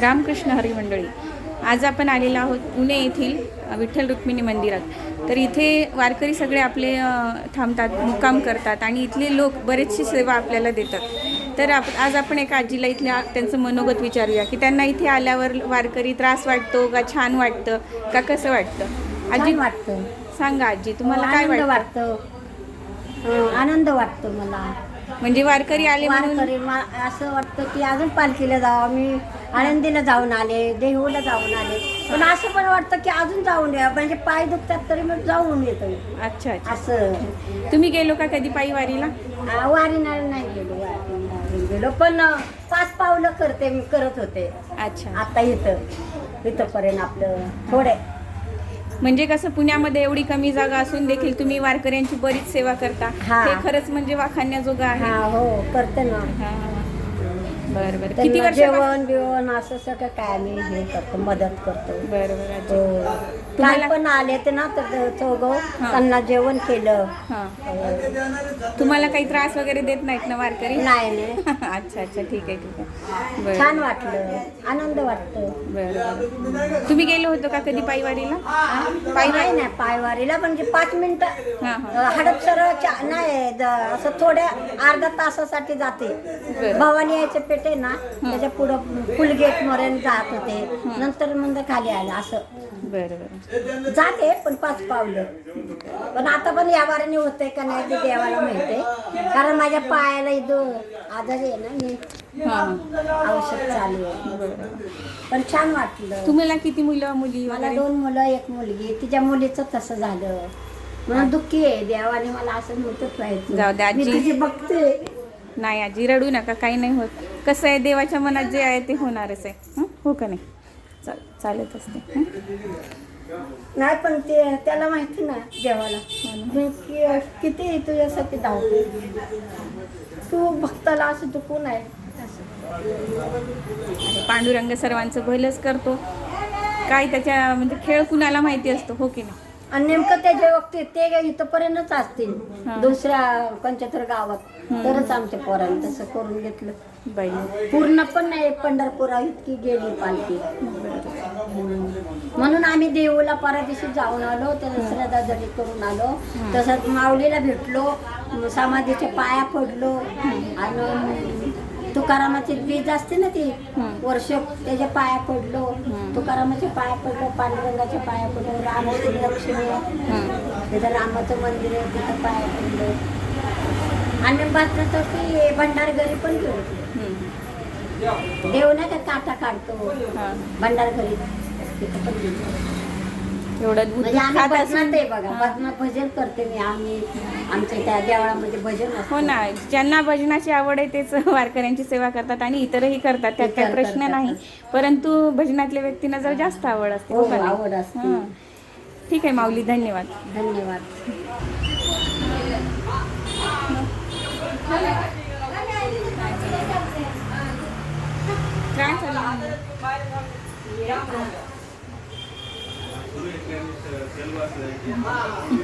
रामकृष्ण हरी मंडळी. आज आपण आलेलो आहोत पुणे येथील विठ्ठल रुक्मिणी मंदिरात. तर इथे वारकरी सगळे आपले थांबतात मुक्काम करतात आणि इथले लोक बरेचशी सेवा आपल्याला देतात. तर आप आज आपण एका आजीला इथल्या त्यांचं मनोगत विचारूया की त्यांना इथे आल्यावर वारकरी त्रास वाटतो का छान वाटतं का कसं वाटतं? आजी वाटतं. सांगा आजी तुम्हाला काय वाटतं? आनंद वाटतो मला. म्हणजे वारकरी आले म्हणून? वारकरी मा- असं वाटतं की अजून पालखीला जावं. मी आळंदीला जाऊन आले देहूला जाऊन आले. पण असं पण वाटतं की अजून जाऊन या म्हणजे पाय दुखतात तरी मग जाऊन येतो अच्छा अच्छा. असं. तुम्ही गेलो का कधी पायी वारीला? आ, वारीला नाही गेलो वारीला नाही गेलो. पण अं, पाच पावलं करते मी करत होते. अच्छा. आता इथं इथंपर्यंत आपलं थोडे म्हणजे कसं पुण्यामध्ये एवढी कमी जागा असून देखील तुम्ही वारकऱ्यांची बरीच सेवा करता हा. हे खरंच म्हणजे वाखाण्याजोगं आहे हा हो करते ना हा. बरं बरं. किती त्यांना वर्ष जेवण बिवण असं सगळं काय आम्ही हे करतो मदत करतो. बरं बरं आजी. हो. काल तुम्हाला- पण आले ते ना तर चौघ. त्यांना जेवण केलं. हा. तुम्हाला काही त्रास वगैरे देत नाहीत ना वारकरी? नाही नाही. अच्छा अच्छा. ठीक आहे ठीक आहे. बरं. छान वाटलं. आनंद वाटतो. बरं तुम्ही गेलो होतो का कधी पायी वारीला पाय नाही नाही पायवारीला म्हणजे पाच मिनिटं हा हा. हडपसरच्या नाही द- असं थोड्या अर्धा तासासाठी जाते. बरं. भवानी यायचे पेटे ना त्याच्या पुढं फुलगेट मरेन जात होते. नंतर मग खाली आलं असं. बरं बरं. जाते पण पाच पावलं. पण आता पण या वाराने होतंय का नाही ते देवाला माहिती कारण माझ्या पायाला इथं आजारी आहे ना मी हा. औषध चालू आहे. पण छान वाटलं. तुम्हाला किती मुलं मुली मला वगैरे? दोन मुलं एक मुलगी. तिच्या मुलीचं तसं झालं. म्हणून दुःखी आहे. देवाने मला असं नव्हतं जाऊ द्या, मी आजी. बघते. नाही आजी रडू नका. काही नाही होत. कसं आहे देवाच्या मनात जे आहे ते होणारच आहे. हं? हो का नाही? चाल चालत असते. हं? नाही पण ते त्याला माहिती ना देवाला. मी कि- किती तुझ्यासाठी धावते? तू भक्ताला असं दुखून आहे? पांडुरंग सर्वांचं भलंच करतो. काय त्याच्या म्हणजे खेळ कुणाला माहिती असतो? हो की नाही? आणि नेमकं त्याच्या बाबतीत ते इथंपर्यंतच हा. असतील दुसऱ्या कोणत्या तर गावात तरच आमच्या पोरांनी तसं करून घेतलं. बाई. पूर्ण पण नाही पंढरपुरा इतकी गेली पालखी. म्हणून आम्ही देऊला परदेशी जाऊन आलो तर श्रद्धाजली करून आलो तसंच माऊलीला भेटलो समाधीच्या पाया पडलो आणि तुकारामाची बीज असते ना ती वर्ष त्याच्या पाया पडलो तुकारामाच्या पाया पडलो पांडुरंगाच्या पाया पडलो राम लक्ष्मी तिथं रामाचं मंदिर आहे तिथं पाया पडलो. आणि बातम्या तर ती भंडारघरी पण गेलो. देव नाही का काटा काढतो. भंडार घरी तिथं पण गेलो. एवढं दूध म्हणजे आम्ही खात भजनात असून आहे बघा भजनात भजन करते मी आम्ही आमच्या त्या देवळामध्ये भजन असतं. हो ना ज्यांना भजनाची आवड आहे तेच वारकऱ्यांची सेवा करतात आणि इतरही करतात त्यात काही इतर प्रश्न करतात. नाही परंतु भजनातल्या व्यक्तींना जर जास्त आवड असते हो हो का नाही? आवड असते हं. ठीक आहे माऊली धन्यवाद धन्यवाद काय चाललंय? 啊。